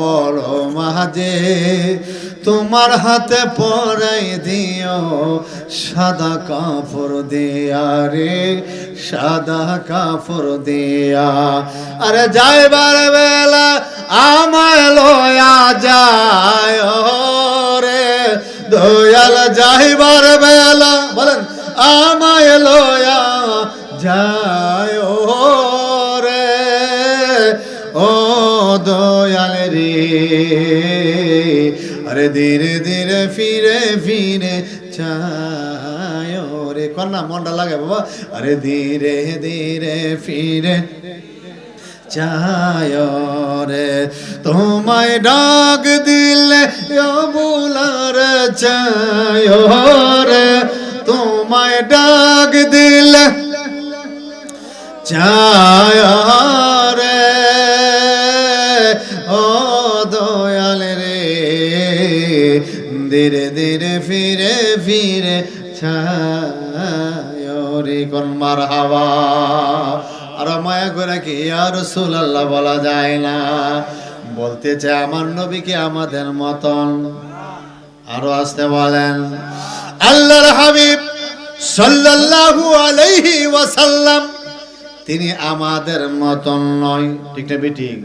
বড় মাঝে তোমার হাতে পরাই দিও, সাদা কাপড় দিয়া রে, সাদা কাপড় দিয়া। আরে যাইবার বেলা আমায় লয়া যায় রে, দয়াল যাইবার বেলা, বলেন, আমায় লয়া যায়। ধীরে ধীরে ফিরে ফিরে চায় রে কন্যা মনটা লাগে বাবা। আরে ধীরে ধীরে ফিরে চায় রে তোমায় ডাক দিলে বুলার চায় রে তোমায় ডাক দিলে চায় ধীরে ধীরে ফিরে ফিরে ছায় রে কোন হাওয়া আর মায়া করে কি আর সুলাল্লাহ বলা যায় না। বলতে চায় আমার নবীকে আমাদের মতন? আরও আসতে বলেন। আল্লাহর হাবিব সাল্লাল্লাহু আলাইহি ওয়াসাল্লাম, তিনি আমাদের মতন নয়। ঠিক না ঠিক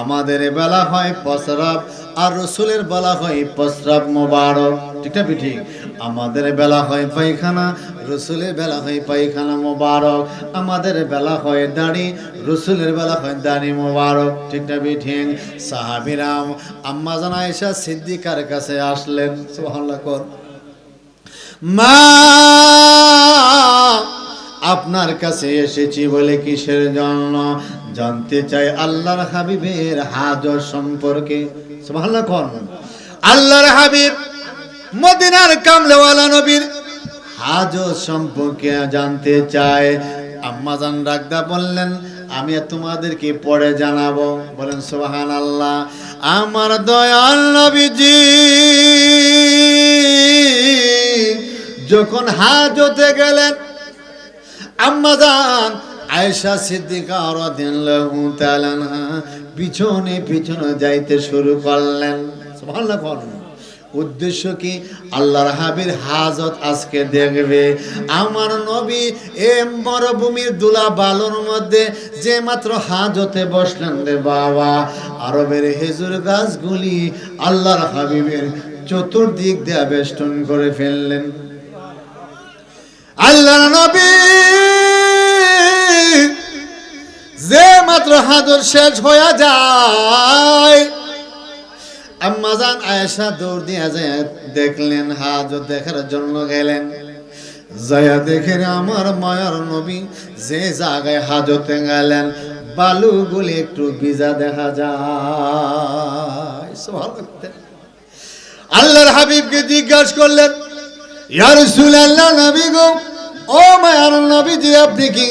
আমাদের বেলা হয় প্রস্রাব, আর রসুলের বেলা হয় প্রস্রাব মোবারক। ঠিক না ঠিক আমাদের বেলা হয় পায়খানা, রসুলের বেলা হয় পায়খানা মোবারক। আমাদের বেলা হয় দাড়ি, রসুলের বেলা হয় দাড়ি মোবারক। ঠিক না ঠিক সাহাবিরাম, আম্মা জানা এসা সিদ্দিকার কাছে আসলেন। সুবহানাল্লাহ কর। মা, আপনার কাছে এসেছি বলে কিসের জন্য? জানতে চাই আল্লাহর হাবিবের হাজর সম্পর্কে। আল্লাহর হাবিব মদিনার কামলেওয়ালা নবীর হাজর সম্পর্কে জানতে চায় আম্মাজান রাগদা বললেন, আমি তোমাদেরকে পরে জানাব। বলেন সোহান আল্লাহ আমার দয়াল নবীজি, যখন হাজতে গেলেন আম্মাজান আয়েশা সিদ্দিকা রাদিয়াল্লাহু তাআলা পিছনে পিছনে যাইতে শুরু করলেন। উদ্দেশ্য কি? আল্লাহর হাবির হাজত আজকে দেখবে। আমার নবী এ মরুভূমির দুলা বালুর মধ্যে যে মাত্র হাজতে বসলেন রে বাবা, আরবের হেজুর গাছগুলি আল্লাহর হাবিবের চতুর্দিক দিয়ে বেষ্টন করে ফেললেন। আল্লাহ নবী হাজর শেষ হয়ে যায়। আম্মাজান আয়েশা দৌড় দিয়ে যায় দেখলেন হাজর দেখার জন্য গেলেন। জয়া দেখে আমার মায়ার নবী যে জায়গায় হাজতে গেলেন বালুগুলি একটু ভিজা দেখা যায়। আল্লাহর হাবিবকে জিজ্ঞাসা করলেন, ইয়া রাসূলুল্লাহ, নবী গো, ও মায়ার নবী, যে আপনি কি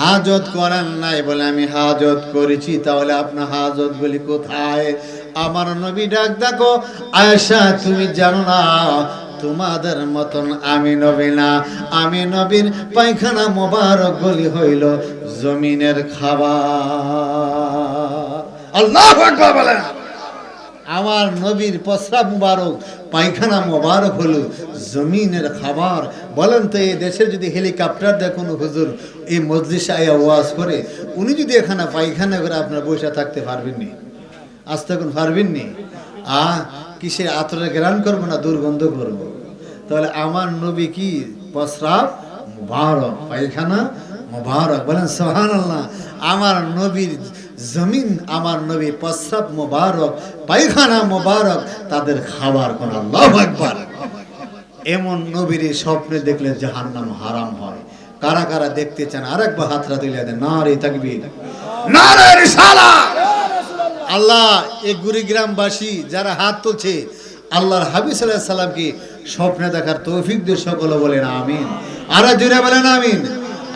হাজত করেন নাই বলে আমি হাজত করেছি, তাহলে আপনার হাজত গুলি কোথায়? আমার নবী ডাক, দেখো, আয়েশা, তুমি জানো না, তোমাদের মতন আমি নবী না। আমি নবীর পায়খানা মোবারক গুলি হইল জমিনের খাবার। আল্লাহ আকবার বলেন। আমার নবীর প্রস্রাব মুবারক, পায়খানা মুবারক হলো জমিনের খাবার বলেন তো, এই দেশের যদি হেলিকপ্টার দেখুন হুজুর, এই মজলিসে আয়া ওয়াজ করে, উনি যদি এখানে পায়খানা করে আপনার বসে থাকতে পারবেন নি? আজ তখন পারবেন নি? আ, কিসের আতরে গ্রান করব না দুর্গন্ধ করব? তাহলে আমার নবী কি? প্রস্রাব মুবারক, পায়খানা মুবারক। বলেন সোহান আল্লাহ আমার নবীর জমিন আমার নবী প্রস্রাব মোবারক, পায়খানা মোবারক, তাদের খাবার কোন আল্লাহ একবার এমন নবীর স্বপ্নে দেখলে জাহান্নাম হারাম হয়। কারা কারা দেখতে চান, আরেকবার হাতরা দিলে দেন না রে তাকবীর না রে রিসালা। আল্লাহ, এই গুড়িগ্রামবাসী যারা হাত তুলছে, আল্লাহর হাবিব সাল্লাহ সাল্লামকে স্বপ্নে দেখার তৌফিক দিয়ে সকলে বলেন, আমিন। আর জুড়ে বলেন, আমিন।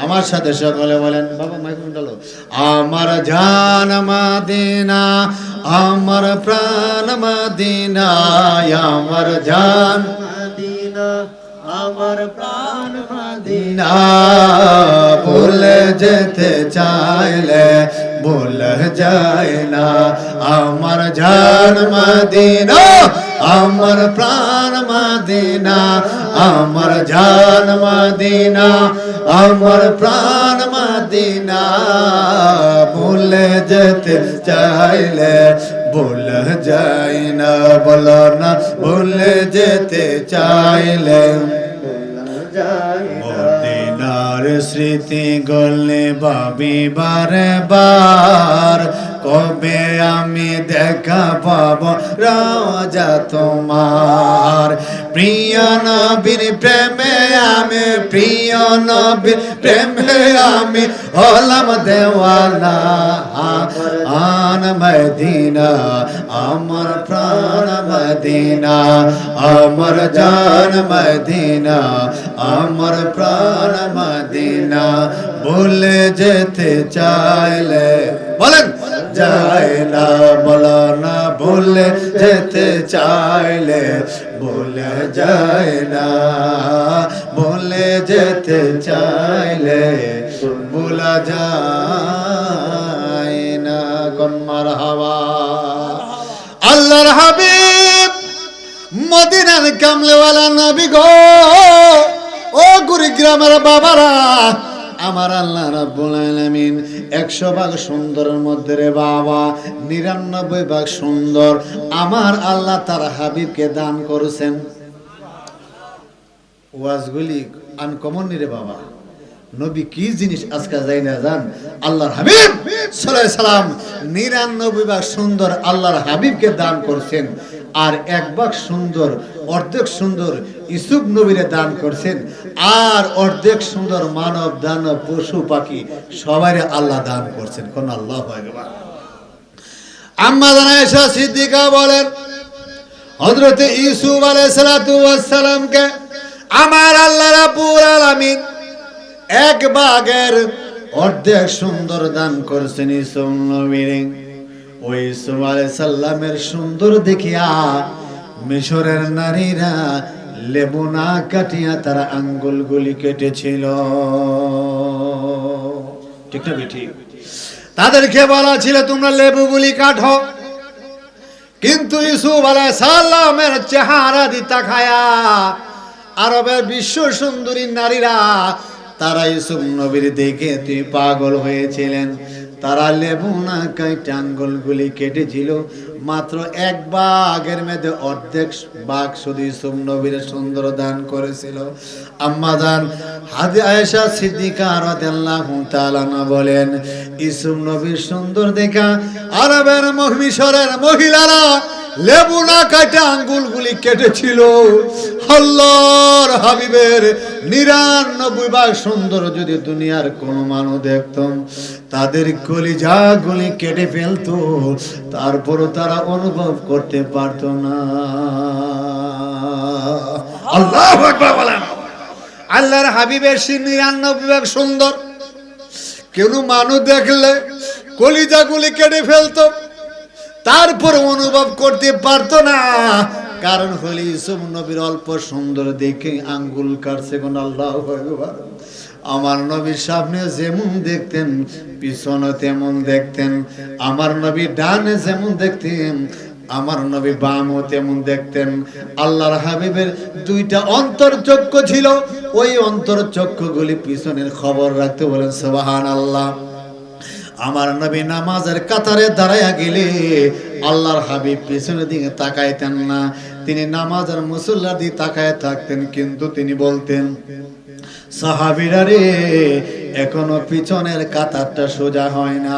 আমার সাথে সকলে বলেন, বাবা মাইক্রোফোন ডালো আমার জান মাদিনা, আমার প্রাণ মাদিনা, আমার জান আমার প্রাণ মদিনা। ভুলে যেতে চাইলে, ভোলা যায় না। আমার জান মদিনা আমার প্রাণ মদিনা, আমার জান মদিনা, আমার প্রাণ মদিনা। ভুলে যেতে চাইলে ভুলে যায় না, বলো না, ভুলে যেতে চাইলে। মদিনার স্মৃতি গলে ভাবি বারে বার কবে আমি দেখা পাব রাজা তোমার। প্রিয় নবীর প্রেমে আমি, প্রিয় নবীর প্রেমে আমি হলাম দেওয়ানা আন মদিনা, আমার প্রাণ মদিনা, আমার জান মদিনা, আমার প্রাণ মদিনা। ভুলে যেতে চাইলে, বলেন। যায় না বলো না, ভুলে যেতে চাইলে, ভুলে যায় না ভুলে যেতে চাইলে, ভুলা যায় না কন্মার হাওয়া আল্লাহর হাবিব মদিনার কামলেওয়ালা নবী গো, ও কুড়িগ্রামের বাবারা আমার আল্লাহ রাব্বুল আলামিন একশো ভাগ সুন্দরের মধ্যে রে বাবা, নিরানব্বই ভাগ সুন্দর আমার আল্লাহ তার হাবিবকে দান করেছেন। ওয়াজগুলি আনকমন রে বাবা। নবী কি জিনিস আজকে যাই না জান? আল্লাহর হাবিব আলাইহি সাল্লাম নিরানব্বই ভাগ সুন্দর আল্লাহর হাবিবকে দান করছেন আর এক ভাগ সুন্দর, অর্ধেক সুন্দর ইসুফ নবীরে দান করছেন আর অর্ধেক সুন্দর মানব, দানব, পশু, পাখি সবাই আল্লাহ দান করছেন। কোন আল্লাহ আম্মা জানা এসা সিদ্দিকা বলেন হজরতে ইসুফ আলাইহিস সালামকে আমার আল্লাহ রাব্বুল আলামিন এক বাগের অর্ধেক সুন্দর দান করছেন ওই ইসুফ আলাইহিস সালামের সুন্দর দেখিয়া মিশরের নারীরা লেবু না কাটিয়া তারা আঙ্গুলগুলি কেটেছিল। তাদেরকে বলা ছিল, তোমরা লেবুগুলি কাটো। কিন্তু ইসুফ আলাইহিস সালামের চেহারা দিতা খায়া আরবের বিশ্ব সুন্দরী নারীরা তারা ইসুফ নবীর দেখে তুই পাগল হয়েছিলেন। তারা লেবু না কাইটে আঙ্গুলগুলি কেটেছিল। মাত্র এক বাঘের মধ্যে অর্ধেক বাঘ শুধু ইসুফ নবীর সুন্দর দান করেছিল। আম্মা দান হাদি আয়েশা সিদ্দিকা রাদিয়াল্লাহু তাআলা বলেন ইসুফ নবীর সুন্দর দেখা আরবের মিশরের মহিলারা লেবু না কাটে আঙ্গুলগুলি কেটেছিল। আল্লাহর হাবিবের নিরানব্বই ভাগ সুন্দর যদি দুনিয়ার কোন মানুষ দেখতাম তাদের কলিজা গুলি কেটে ফেলতো, তারপরও তারা অনুভব করতে পারতো না। আল্লাহ আল্লাহর হাবিবের সে নিরানব্বই ভাগ সুন্দর। কেন মানুষ দেখলে কলিজাগুলি কেটে ফেলতো তারপর অনুভব করতে পারতো না। কারণ হলে ইসুফ নবীর অল্প সুন্দর দেখে আঙ্গুল কাটছে কোন আল্লাহ আমার নবীর সামনে যেমন দেখতেন, পিছনে তেমন দেখতেন। আমার নবী ডানে যেমন দেখতেন, আমার নবী বামও তেমন দেখতেন। আল্লাহর হাবিবের দুইটা অন্তর্চক্ষ ছিল। ওই অন্তর্চক্ষগুলি পিছনের খবর রাখতে বলেন সোবাহান আল্লাহ আমার নবী নামাজের কাতারে দাঁড়াইয়া গেলে আল্লাহর হাবিব পেছনের দিকে তাকাইতেন না। তিনি নামাজ আর মুসল্লা দিয়ে তাকায় থাকতেন, কিন্তু তিনি বলতেন, সাহাবিরা রে, এখনও পিছনের কাতারটা সোজা হয় না।